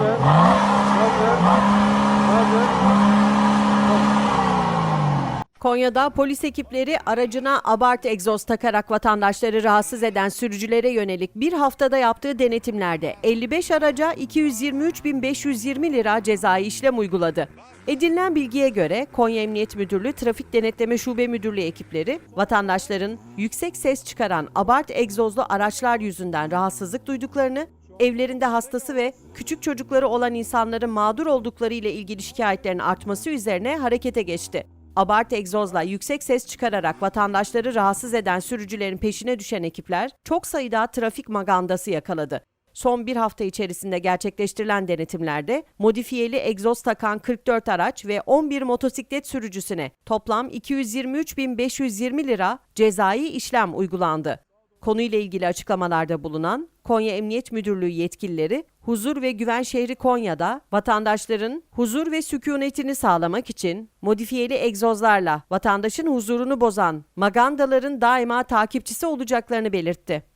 ver. Gaz ver. Konya'da polis ekipleri aracına abart egzoz takarak vatandaşları rahatsız eden sürücülere yönelik bir haftada yaptığı denetimlerde 55 araca 223.520 lira cezai işlem uyguladı. Edinilen bilgiye göre Konya Emniyet Müdürlüğü Trafik Denetleme Şube Müdürlüğü ekipleri vatandaşların yüksek ses çıkaran abart egzozlu araçlar yüzünden rahatsızlık duyduklarını, evlerinde hastası ve küçük çocukları olan insanların mağdur oldukları ile ilgili şikayetlerin artması üzerine harekete geçti. Abart egzozla yüksek ses çıkararak vatandaşları rahatsız eden sürücülerin peşine düşen ekipler çok sayıda trafik magandası yakaladı. Son bir hafta içerisinde gerçekleştirilen denetimlerde modifiyeli egzoz takan 44 araç ve 11 motosiklet sürücüsüne toplam 223.520 lira cezai işlem uygulandı. Konuyla ilgili açıklamalarda bulunan Konya Emniyet Müdürlüğü yetkilileri, huzur ve güven şehri Konya'da vatandaşların huzur ve sükunetini sağlamak için modifiyeli egzozlarla vatandaşın huzurunu bozan magandaların daima takipçisi olacaklarını belirtti.